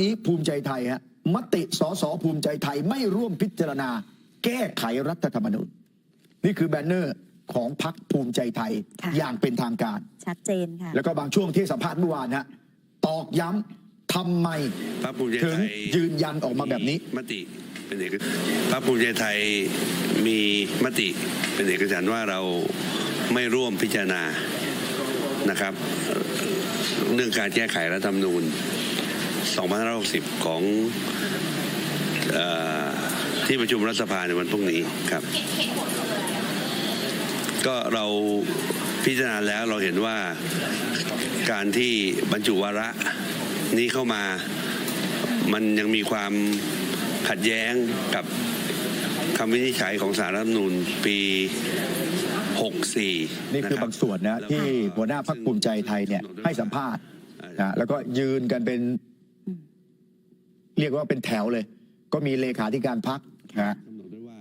นี้ภูมิใจไทยฮะมติสสภูมิใจไทยไม่ร่วมพิจารณา แก้ไขรัฐธรรมนูญนี่คือแบนเนอร์ของพรรคภูมิใจไทยค่ะ อย่างเป็นทางการ ชัดเจนค่ะ แล้วก็บางช่วงที่สัมภาษณ์เมื่อวานฮะตอกย้ำทำไมพรรคภูมิใจถึงไทยยืนยันออกมาแบบนี้ มติเป็นเอกพรรคภูมิใจไทยมีมติเป็นเอกฉันท์ว่าเราไม่ร่วมพิจารณานะครับเอ่อเรื่องการแก้ไขรัฐธรรมนูญ 2560 ของเออที่ประชุมรัฐสภาในวันพรุ่งนี้ครับ ก็เราพิจารณาแล้วเราเห็นว่าการที่บรรจุวาระนี้เข้ามามันยังมีความขัดแย้งกับคำวินิจฉัยของสารรัฐธรรมนูญปี 64 นี่คือบางส่วนนะที่หัวหน้าพรรคภูมิใจไทยเนี่ยให้สัมภาษณ์นะแล้วก็ยืนกันเป็น เรียกว่าเป็นแถวเลย ก็มีเลขาธิการพรรคนะ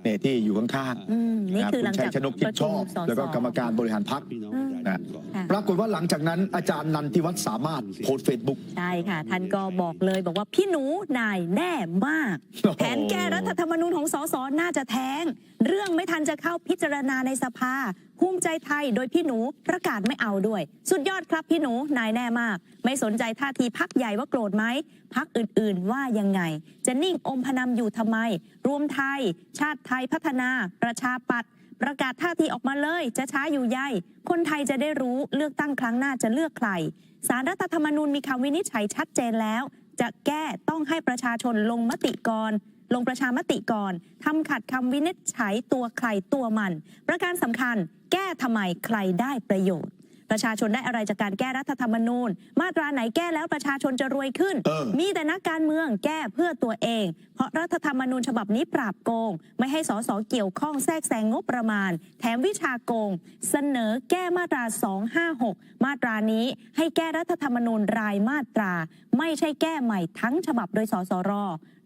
เนี่ยที่อยู่ข้างอืมๆนี่นะคือคุหลัณงชัจายกชนกทิพย์ชอบ ประชุมสส แล้วก็กรรมการบริหารพรรคพี่น้องประชาชนนะก่อนค่ะ ปรากฏว่าหลังจากนั้นอาจารย์นันทิวัฒน์สามารถโพสต์เฟซบุ๊ก ใช่ค่ะ ท่านก็บอกเลยบอกว่าพี่หนูนายแน่มาก โอ้โห แผนแก้รัฐธรรมนูญของสสน่าจะแท้ง เรื่องไม่ทันจะเข้าพิจารณาในสภาภูมิใจไทยโดยพี่หนูประกาศไม่เอาด้วย สุดยอดครับพี่หนูนายแน่มาก ไม่สนใจท่าทีพักใหญ่ว่าโกรธไหมพักอื่นๆว่ายังไง จะนิ่งอมพนำอยู่ทำไม รวมไทย ชาติไทยพัฒนา ประชาปัตย์ประกาศท่าทีออกมาเลย จะช้าอยู่ใยคนไทยจะได้รู้เลือกตั้งครั้งหน้าจะเลือกใครสารรัฐธรรมนูญมีคำวินิจฉัยชัดเจนแล้ว จะแก้ต้องให้ประชาชนลงมติก่อน ลงประชามติก่อนทำขัดคำวินิจฉัยตัวใครตัวมัน ประการสำคัญแก้ทำไมใครได้ประโยชน์ ประชาชนได้อะไรจากการแก้รัฐธรรมนูญ มาตราไหนแก้แล้วประชาชนจะรวยขึ้นเออมีแต่นักการเมืองแก้เพื่อตัวเอง เพราะรัฐธรรมนูญฉบับนี้ปราบโกง ไม่ให้สสเกี่ยวข้องแทรกแซงงบประมาณ แถมวิชาโกง เสนอแก้มาตรา 256 มาตรานี้ให้แก้รัฐธรรมนูญรายมาตรา ไม่ใช่แก้ใหม่ทั้งฉบับโดยสสร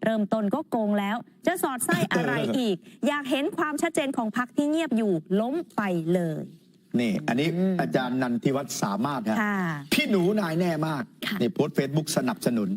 เริ่มต้นก็โกงแล้ว จะสอดไส้อะไรอีก อยากเห็นความชัดเจนของพรรคที่เงียบอยู่ล้มไปเลย นี่ อันนี้อาจารย์นันทิวัฒน์สามารถฮะ ค่ะ พี่หนูนายแน่มาก ค่ะ นี่โพสต์เฟซบุ๊กสนับสนุน